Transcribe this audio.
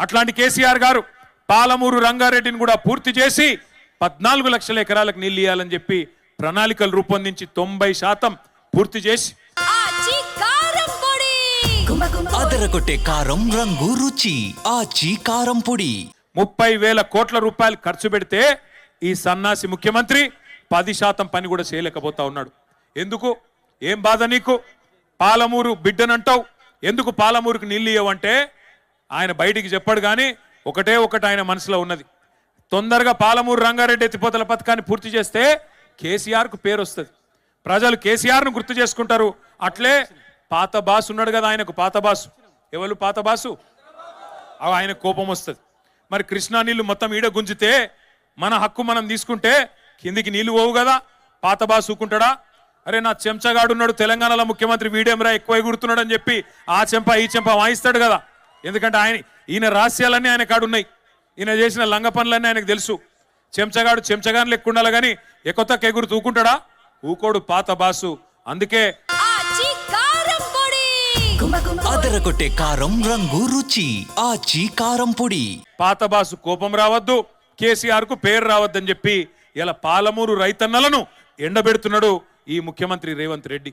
అట్లాంటి కేసీఆర్ గారు పాలమూరు రంగారెడ్డిని కూడా పూర్తి చేసి పద్నాలుగు లక్షల ఎకరాలకు నీళ్ళు ఇవ్వాలని చెప్పి ప్రణాళికలు రూపొందించి తొంభై శాతం పూర్తి చేసి కారం పొడి! అదరగొట్టే కారం రంగు రుచి ఆచి కారం పొడి. ముప్పై వేల కోట్ల రూపాయలు ఖర్చు పెడితే ఈ సన్నాసి ముఖ్యమంత్రి పది శాతం పని కూడా చేయలేకపోతా ఉన్నాడు. ఎందుకు? ఏం బాధ నీకు? పాలమూరు బిడ్డనంటావు. ఎందుకు పాలమూరుకు నీళ్ళు ఇవ్వమంటే ఆయన బయటికి చెప్పాడు కానీ ఒకటే ఒకటి ఆయన మనసులో ఉన్నది. తొందరగా పాలమూరు రంగారెడ్డి ఎత్తిపోతల పథకాన్ని పూర్తి చేస్తే కేసీఆర్కు పేరు వస్తుంది. ప్రజలు కేసీఆర్ను గుర్తు చేసుకుంటారు. అట్లే పాత బాసు ఉన్నాడు కదా ఆయనకు పాత బాసు. ఎవరు పాత బాసు? అవి ఆయన కోపం వస్తుంది. మరి కృష్ణా నీళ్ళు మొత్తం ఈడ గుంజితే మన హక్కు మనం తీసుకుంటే కిందికి నీళ్ళు పోవు కదా. పాత బాగా సూకుంటాడా అరే నా చెంచగాడు ఉన్నాడు తెలంగాణలో ముఖ్యమంత్రి వీడేమరా ఎక్కువ ఎగురుతున్నాడు అని చెప్పి ఆ చెంప ఈ చెంప వాయిస్తాడు కదా. ఎందుకంటే ఆయన ఈయన రహస్యాలన్నీ ఆయన కాడు ఉన్నాయి ఈయన చేసిన లంగ పనులన్నీ ఆయనకు తెలుసు. చెంచగాడు చెంచగాని లెక్క ఉండాలి కానీ ఎకొత్తకు ఎగురు తూకుంటాడా? ఊకోడు పాత బాసు. అందుకే అదరగొట్టే కారం రంగు రుచి ఆచి కారం పొడి. పాత బాసు కోపం రావద్దు కేసీఆర్కు పేరు రావద్దని చెప్పి ఇలా పాలమూరు రైతన్నలను ఎండబెడుతున్నాడు ఈ ముఖ్యమంత్రి రేవంత్ రెడ్డి.